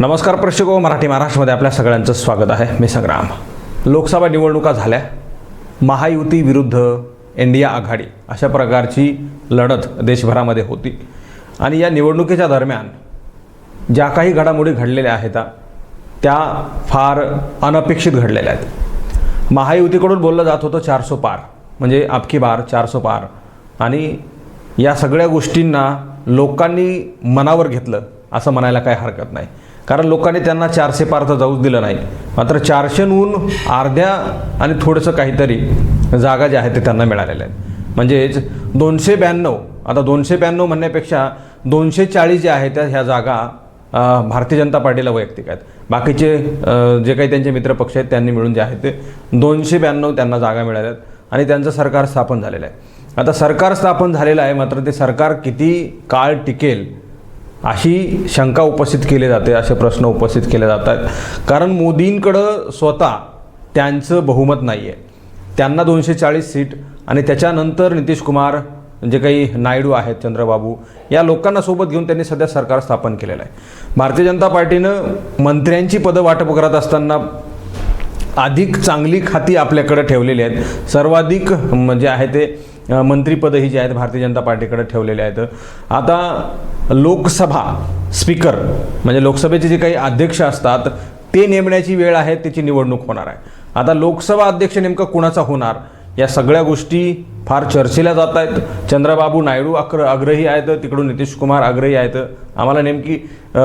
नमस्कार प्रेक्षक हो, मराठी महाराष्ट्रामध्ये आपल्या सगळ्यांचं स्वागत आहे. मी संग्राम. लोकसभा निवडणुका झाल्या. महायुती विरुद्ध इंडिया आघाडी अशा प्रकारची लढत देशभरामध्ये होती. आणि या निवडणुकीच्या दरम्यान ज्या काही घडामोडी घडलेल्या आहेत त्या फार अनपेक्षित घडलेल्या आहेत. महायुतीकडून बोललं जात होतं चारसो पार म्हणजे आपकी बार चारसो पार. आणि या सगळ्या गोष्टींना लोकांनी मनावर घेतलं असं म्हणायला काही हरकत नाही. कारण लोकांनी त्यांना चारशे पारचा जाऊच दिलं नाही. मात्र चारशेहून अर्ध्या आणि थोडंसं काहीतरी जागा ज्या आहेत ते त्यांना मिळालेल्या आहेत. म्हणजेच दोनशे ब्याण्णव आता दोनशे ब्याण्णव म्हणण्यापेक्षा दोनशे चाळीस ज्या आहेत त्या ह्या जागा भारतीय जनता पार्टीला वैयक्तिक आहेत. बाकीचे जे काही त्यांचे मित्रपक्ष आहेत त्यांनी मिळून जे आहेत ते दोनशे ब्याण्णव त्यांना जागा मिळाल्या आहेत आणि त्यांचं सरकार स्थापन झालेलं आहे. आता सरकार स्थापन झालेलं आहे मात्र ते सरकार किती काळ टिकेल अशी शंका उपस्थित केली जाते असे प्रश्न उपस्थित केले जात आहेत कारण मोदींकडं स्वतः त्यांचं बहुमत नाही आहे त्यांना दोनशे चाळीस सीट आणि त्याच्यानंतर नितीश कुमार जे काही नायडू आहेत चंद्रबाबू या लोकांना सोबत घेऊन त्यांनी सध्या सरकार स्थापन केलेलं आहे. भारतीय जनता पार्टीनं मंत्र्यांची पदं वाटप करत असताना अधिक चांगली खाती आपल्याकडे ठेवलेली आहेत. सर्वाधिक म्हणजे आहे ते मंत्रीपदही जे आहेत भारतीय जनता पार्टीकडे ठेवलेले आहेत. आता लोकसभा स्पीकर म्हणजे लोकसभेचे जे काही अध्यक्ष असतात ते नेमण्याची वेळ आहे त्याची निवडणूक होणार आहे. आता लोकसभा अध्यक्ष नेमकं कुणाचा होणार? या सगळ्या गोष्टी फार चर्चेला जात आहेत. चंद्रबाबू नायडू अग्र आग्रही आहेत तिकडून नितीश कुमार आग्रही आहेत. आम्हाला नेमकी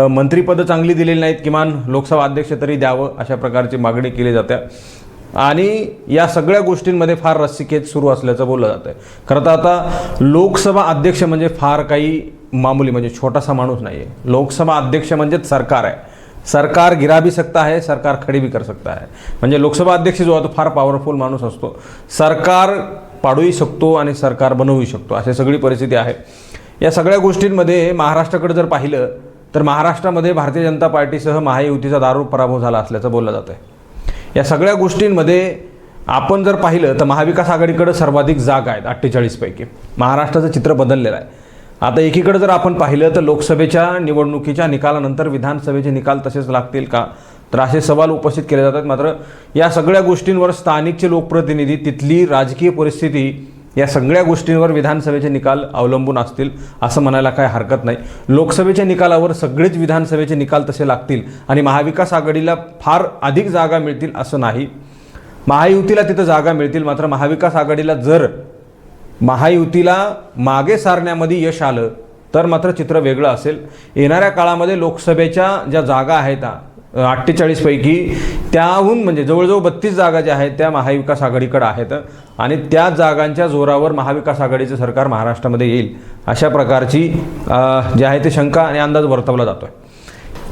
मंत्रीपदं चांगली दिलेली नाहीत किमान लोकसभा अध्यक्ष तरी द्यावं अशा प्रकारची मागणी केली जाते. आणि या सगळ्या गोष्टींमध्ये फार रस्सिकेत सुरू असल्याचं बोललं जातं आहे खरं तर आता लोकसभा अध्यक्ष म्हणजे फार काही मामुली म्हणजे छोटासा माणूस नाही आहे लोकसभा अध्यक्ष म्हणजेच सरकार आहे. सरकार गिरा भी सकता है सरकार खडी भी कर सकता है म्हणजे लोकसभा अध्यक्ष जो आहे तो फार पॉवरफुल माणूस असतो. सरकार पाडूही शकतो आणि सरकार बनवूही शकतो. अशी सगळी परिस्थिती आहे. या सगळ्या गोष्टींमध्ये महाराष्ट्राकडे जर पाहिलं तर महाराष्ट्रामध्ये भारतीय जनता पार्टीसह महायुतीचा दारू पराभव झाला असल्याचं बोललं जातं आहे या सगळ्या गोष्टींमध्ये आपण जर पाहिलं तर महाविकास आघाडीकडे सर्वाधिक जागा आहेत अठ्ठेचाळीसपैकी महाराष्ट्राचं चित्र बदललेलं आहे. आता एकीकडे जर आपण पाहिलं तर लोकसभेच्या निवडणुकीच्या निकालानंतर विधानसभेचे निकाल तसेच लागतील का? तर असे सवाल उपस्थित केले जातात. मात्र या सगळ्या गोष्टींवर स्थानिकचे लोकप्रतिनिधी तिथली राजकीय परिस्थिती या सगळ्या गोष्टींवर विधानसभेचे निकाल अवलंबून असतील असं म्हणायला काय हरकत नाही. लोकसभेच्या निकालावर सगळेच विधानसभेचे निकाल तसे लागतील आणि महाविकास आघाडीला फार अधिक जागा मिळतील असं नाही. महायुतीला तिथं जागा मिळतील मात्र महाविकास आघाडीला जर महायुतीला मागे सारण्यामध्ये यश आलं तर मात्र चित्र वेगळं असेल. येणाऱ्या काळामध्ये लोकसभेच्या ज्या जागा आहेत अठ्ठेचाळीसपैकी त्याहून म्हणजे जवळजवळ बत्तीस जागा ज्या आहेत त्या महाविकास आघाडीकडे आहेत. आणि त्या जागांच्या जोरावर महाविकास आघाडीचं सरकार महाराष्ट्रामध्ये येईल अशा प्रकारची जे जी आहे ते शंका आणि अंदाज वर्तवला जातो आहे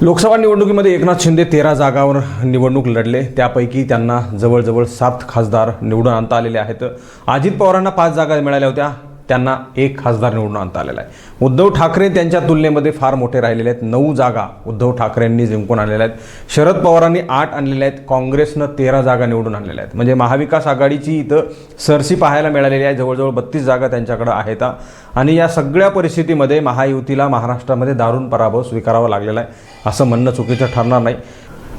लोकसभा निवडणुकीमध्ये एकनाथ शिंदे तेरा जागावर निवडणूक लढले. त्यापैकी त्यांना जवळजवळ सात खासदार निवडून आणता आलेले आहेत. अजित पवारांना पाच जागा मिळाल्या होत्या. त्यांना एक खासदार निवडून आणता आलेला आहे. उद्धव ठाकरे त्यांच्या तुलनेमध्ये फार मोठे राहिलेले आहेत. नऊ जागा उद्धव ठाकरेंनी जिंकून आणलेल्या आहेत. शरद पवारांनी आठ आणलेल्या आहेत. काँग्रेसनं तेरा जागा निवडून आणलेल्या आहेत. म्हणजे महाविकास आघाडीची इथं सरसी पाहायला मिळालेली आहे. जवळजवळ बत्तीस जागा त्यांच्याकडे आहेत. आणि या सगळ्या परिस्थितीमध्ये महायुतीला महाराष्ट्रामध्ये दारुण पराभव स्वीकारावा लागलेला आहे. असं म्हणणं चुकीचं ठरणार नाही.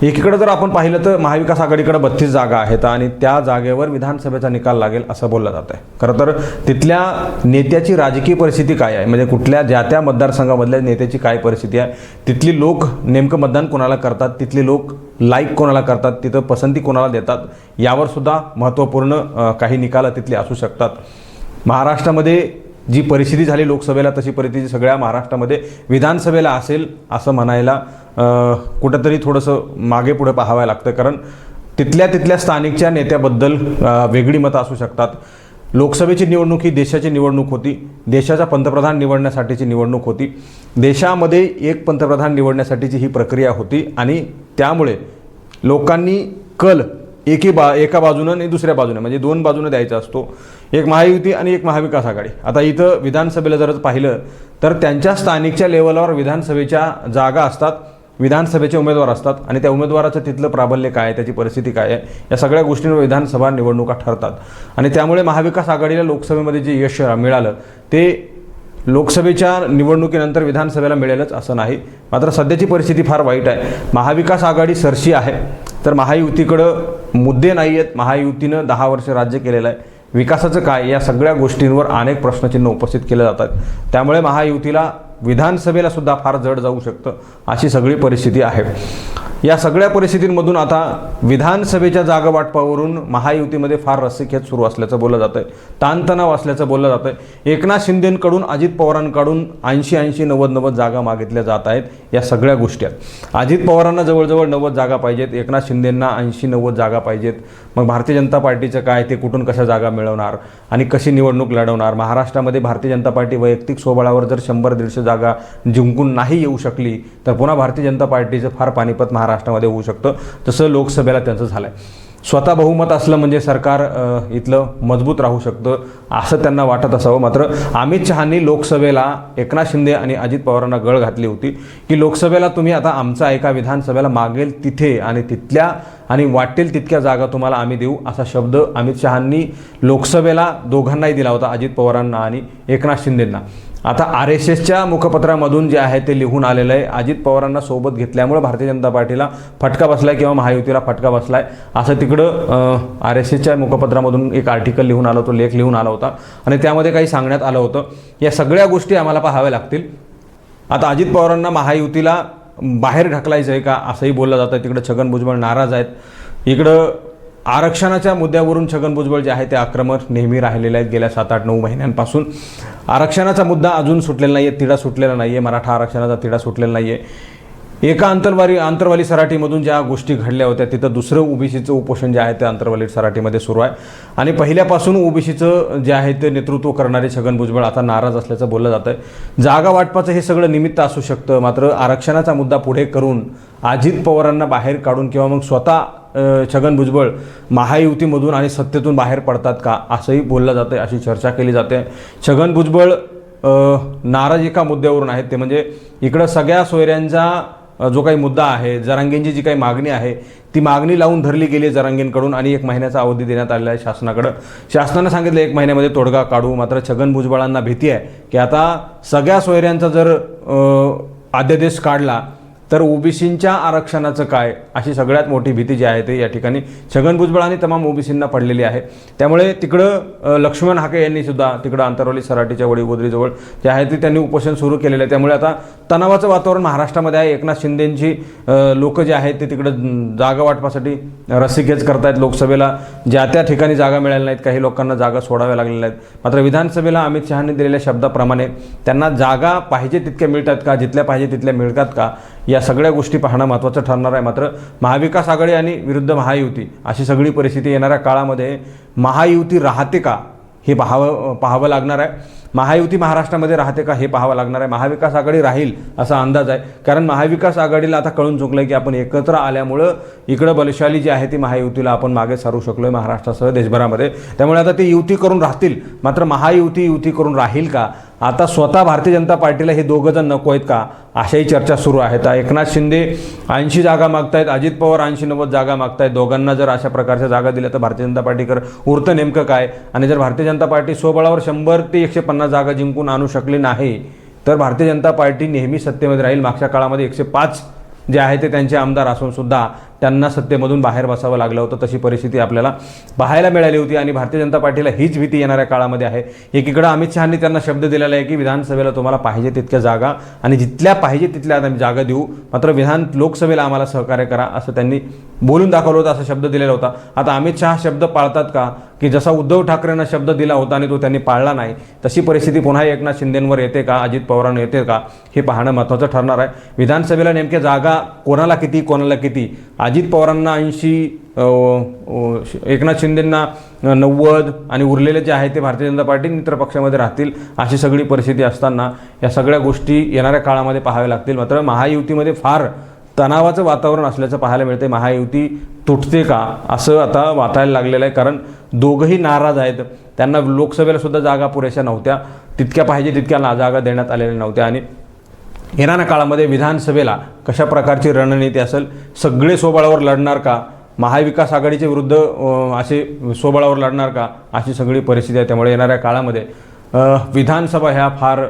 एकीकडे जर आपण पाहिलं तर महाविकास आघाडीकडे बत्तीस जागा आहेत आणि त्या जागेवर विधानसभेचा निकाल लागेल असं बोललं जात आहे खरं तर तिथल्या नेत्याची राजकीय परिस्थिती काय आहे? म्हणजे कुठल्या ज्या त्या मतदारसंघामधल्या नेत्याची काय परिस्थिती आहे? तिथली लोक नेमकं मतदान कोणाला करतात? तिथले लोक लाईक कोणाला करतात? तिथं पसंती कोणाला देतात? यावर सुद्धा महत्त्वपूर्ण काही निकाल तिथले असू शकतात. महाराष्ट्रामध्ये जी परिस्थिती झाली लोकसभेला तशी परिस्थिती सगळ्या महाराष्ट्रामध्ये विधानसभेला असेल असं म्हणायला कुठंतरी थोडंसं मागे पुढे पाहावं लागतं कारण तिथल्या तिथल्या स्थानिकच्या नेत्याबद्दल वेगळी मतं असू शकतात. लोकसभेची निवडणूक ही देशाची निवडणूक होती. देशाचा पंतप्रधान निवडण्यासाठीची निवडणूक होती. देशामध्ये एक पंतप्रधान निवडण्यासाठीची ही प्रक्रिया होती आणि त्यामुळे लोकांनी कल एकी बा एका बाजूनं आणि दुसऱ्या बाजूने म्हणजे दोन बाजूने द्यायचा असतो. एक महायुती आणि एक महाविकास आघाडी. आता इथं विधानसभेला जर पाहिलं तर त्यांच्या स्थानिकच्या लेवलवर विधानसभेच्या जागा असतात. विधानसभेचे उमेदवार असतात आणि त्या उमेदवाराचं तिथलं प्राबल्य काय आहे त्याची परिस्थिती काय आहे या सगळ्या गोष्टींवर विधानसभा निवडणुका ठरतात. आणि त्यामुळे महाविकास आघाडीला लोकसभेमध्ये जे यश मिळालं ते लोकसभेच्या निवडणुकीनंतर विधानसभेला मिळेलच असं नाही. मात्र सध्याची परिस्थिती फार वाईट आहे. महाविकास आघाडी सरशी आहे तर महायुतीकडं मुद्दे नाही आहेत. महायुतीनं दहा वर्ष राज्य केलेलं आहे. विकासाचं काय? या सगळ्या गोष्टींवर अनेक प्रश्नचिन्ह उपस्थित केले जातात. त्यामुळे महायुतीला विधानसभेला सुद्धा फार जड जाऊ शकतं अशी सगळी परिस्थिती आहे. या सगळ्या परिस्थितींमधून आता विधानसभेच्या जागा वाटपावरून महायुतीमध्ये फार रस्सीखेच सुरू असल्याचं बोललं जातं आहे ताणतणाव असल्याचं बोललं जातं आहे एकनाथ शिंदेंकडून अजित पवारांकडून ऐंशी ऐंशी नव्वद नव्वद जागा मागितल्या जात आहेत या सगळ्या गोष्टी आहेत. अजित पवारांना जवळजवळ नव्वद जागा पाहिजेत एकनाथ शिंदेंना ऐंशी नव्वद जागा पाहिजेत. मग भारतीय जनता पार्टीचं काय? ते कुठून कशा जागा मिळवणार? आणि कशी निवडणूक लढवणार? महाराष्ट्रामध्ये भारतीय जनता पार्टी वैयक्तिक स्वबळावर जर शंभर दीडशे जागा जिंकून नाही येऊ शकली तर पुन्हा भारतीय जनता पार्टीचं फार पानिपत महाराष्ट्रामध्ये होऊ शकतं. तसं लोकसभेला त्यांचं झालं आहे स्वतः बहुमत असलं म्हणजे सरकार इथलं मजबूत राहू शकतं असं त्यांना वाटत असावं. मात्र अमित शहानी लोकसभेला एकनाथ शिंदे आणि अजित पवारांना गळ घातली होती की लोकसभेला तुम्ही आता आमचा एका विधानसभेला मागेल तिथे आणि तिथल्या आणि वाटेल तितक्या जागा तुम्हाला आम्ही देऊ असा शब्द अमित शहांनी लोकसभेला दोघांनाही दिला होता अजित पवारांना आणि एकनाथ शिंदेंना. आता आर एस एसच्या मुखपत्रामधून जे आहे ते लिहून आलेलं आहे. अजित पवारांना सोबत घेतल्यामुळे भारतीय जनता पार्टीला फटका बसलाय किंवा महायुतीला फटका बसलाय. असं तिकडं आर एस एसच्या मुखपत्रामधून एक आर्टिकल लिहून आला होता लेख लिहून आला होता. आणि त्यामध्ये काही सांगण्यात आलं होतं. या सगळ्या गोष्टी आम्हाला पाहाव्या लागतील. आता अजित पवारांना महायुतीला बाहेर ढकलायचं आहे का? असंही बोललं जातं. तिकडं छगन भुजबळ नाराज आहेत. इकडं आरक्षणाच्या मुद्द्यावरून छगन भुजबळ जे आहे ते आक्रमक नेहमी राहिलेले आहेत. गेल्या सात आठ नऊ महिन्यांपासून आरक्षणाचा मुद्दा अजून सुटलेला नाही आहे तिढा सुटलेला नाही आहे मराठा आरक्षणाचा तिढा सुटलेला नाही आहे एका अंतरवाली आंतरवाली सराठीमधून ज्या गोष्टी घडल्या होत्या तिथं दुसरं ओबीसीचं उपोषण जे आहे ते आंतरवाली सराठीमध्ये सुरू आहे. आणि पहिल्यापासून ओबीसीचं जे आहे ते नेतृत्व करणारे छगन भुजबळ आता नाराज असल्याचं बोललं जातं आहे जागा वाटपाचं हे सगळं निमित्त असू शकतं मात्र आरक्षणाचा मुद्दा पुढे करून अजित पवारांना बाहेर काढून किंवा मग स्वतः छगन भुजबळ महायुतीमधून आणि सत्तेतून बाहेर पडतात का असंही बोललं जातं अशी चर्चा केली जाते. छगन भुजबळ नाराज एका मुद्द्यावरून आहेत ते म्हणजे इकडं सगळ्या सोयऱ्यांचा जो काही मुद्दा आहे जरांगेंची जी काही मागणी आहे ती मागणी लावून धरली गेली आहे जरांगेंकडून आणि एक महिन्याचा अवधी देण्यात आलेला आहे शासनाकडं. शासनानं सांगितलं एक महिन्यामध्ये तोडगा काढू मात्र छगन भुजबळांना भीती आहे की आता सगळ्या सोयऱ्यांचा जर अध्यादेश काढला तर ओबीसींच्या आरक्षणाचं काय? अशी सगळ्यात मोठी भीती जी आहे ते या ठिकाणी छगन भुजबळ आणि तमाम ओबीसींना पडलेली आहे. त्यामुळे तिकडं लक्ष्मण हाके यांनी सुद्धा तिकडं आंतरवली सराटीच्या वडीगोदरीजवळ जे आहे ते त्यांनी उपोषण सुरू केलेलं आहे. त्यामुळे आता तणावाचं वातावरण महाराष्ट्रामध्ये आहे. एकनाथ शिंदेंची लोक जे आहेत ते तिकडं जागा वाटपासाठी रस्सीखेच करतायत लोकसभेला. ज्या त्या ठिकाणी जागा मिळाल्या नाहीत काही लोकांना जागा सोडाव्या लागलेल्या आहेत मात्र विधानसभेला अमित शहाने दिलेल्या शब्दाप्रमाणे त्यांना जागा पाहिजे तितक्या मिळतात का? जिथल्या पाहिजे तिथल्या मिळतात का? या सगळ्या गोष्टी पाहणं महत्त्वाचं ठरणार आहे. मात्र महाविकास आघाडी आणि विरुद्ध महायुती अशी सगळी परिस्थिती येणाऱ्या काळामध्ये महायुती राहते का हे पाहावं पाहावं लागणार आहे. महायुती महाराष्ट्रामध्ये राहते का हे पाहावं लागणार आहे. महाविकास आघाडी राहील असा अंदाज आहे. कारण महाविकास आघाडीला आता कळून चुकलं की आपण एकत्र आल्यामुळं इकडं बलशाली जी आहे ती महायुतीला आपण मागे सारू शकलो आहे महाराष्ट्रासह देशभरामध्ये. त्यामुळे आता ते युती करून राहतील. मात्र महायुती युती करून राहील का? आता स्वतः भारतीय जनता पार्टीला हे दोघं जण नको आहेत का? अशाही चर्चा सुरू आहेत. एकनाथ शिंदे ऐंशी जागा मागतायत अजित पवार ऐंशी नव्वद जागा मागतायत. दोघांना जर अशा प्रकारच्या जागा दिल्या तर भारतीय जनता पार्टीकर उरतं नेमकं काय? आणि जर भारतीय जनता पार्टी स्वबळावर शंभर ते एकशे पन्नास जागा जिंकून आणू शकली नाही तर भारतीय जनता पार्टी नेहमी सत्तेमध्ये राहील. मागच्या काळामध्ये एकशे पाच जे आहे ते त्यांचे आमदार असून सुद्धा त्यांना सत्तेमधून बाहेर बसावं लागलं होतं. तशी परिस्थिती आपल्याला पाहायला मिळाली होती आणि भारतीय जनता पार्टीला हीच भीती येणाऱ्या काळामध्ये आहे. एकीकडं अमित शहानी त्यांना शब्द दिलेला आहे की विधानसभेला तुम्हाला पाहिजे तितक्या जागा आणि जिथल्या पाहिजे तिथल्या आम्ही जागा देऊ. मात्र विधान लोकसभेला आम्हाला सहकार्य करा असं त्यांनी बोलून दाखवलं होतं असा शब्द दिलेला होता. आता अमित शहा शब्द पाळतात का? की जसा उद्धव ठाकरेंना शब्द दिला होता आणि तो त्यांनी पाळला नाही तशी परिस्थिती पुन्हा एकनाथ शिंदेंवर येते का? अजित पवारांना येते का? हे पाहणं महत्त्वाचं ठरणार आहे. विधानसभेला नेमक्या जागा कोणाला किती कोणाला किती? अजित पवारांना ऐंशी एकनाथ शिंदेंना नव्वद आणि उरलेले जे आहे ते भारतीय जनता पार्टी मित्र पक्षामध्ये राहतील अशी सगळी परिस्थिती असताना या सगळ्या गोष्टी येणाऱ्या काळामध्ये पाहाव्या लागतील. मात्र महायुतीमध्ये फार तणावाचं वातावरण असल्याचं पाहायला मिळते महायुती तुटते का असं आता वाटायला लागलेलं आहे. कारण दोघंही नाराज आहेत. त्यांना लोकसभेला सुद्धा जागा पुरेशा नव्हत्या. तितक्या पाहिजे तितक्या ना जागा देण्यात आलेल्या नव्हत्या. आणि येणाऱ्या काळामध्ये विधानसभेला कशा प्रकारची रणनीती असेल? सगळे स्वबळावर लढणार का? महाविकास आघाडीचे विरुद्ध असे स्वबळावर लढणार का? अशी सगळी परिस्थिती आहे त्यामुळे येणाऱ्या काळामध्ये. विधानसभा ह्या फार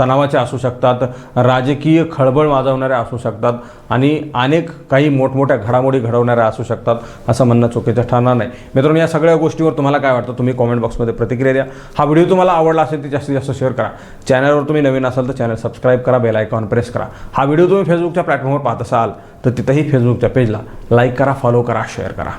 तणावाच्या असू शकतात राजकीय खळबळ वाजवणाऱ्या असू शकतात आणि अनेक काही मोठमोठ्या घडामोडी घडवणाऱ्या असू शकतात असं म्हणणं चुकीचं ठरणार नाही. मित्रांनो या सगळ्या गोष्टीवर तुम्हाला काय वाटतं तुम्ही कॉमेंट बॉक्समध्ये प्रतिक्रिया द्या. हा व्हिडिओ तुम्हाला आवडला असेल तर जास्तीत जास्त शेअर करा. चॅनलवर तुम्ही नवीन असाल तर चॅनल सबस्क्राईब करा बेल आयकॉन प्रेस करा. हा व्हिडिओ तुम्ही फेसबुकच्या प्लॅटफॉर्मवर पाहत असाल तर तिथंही फेसबुकच्या पेजला लाईक करा फॉलो करा शेअर करा.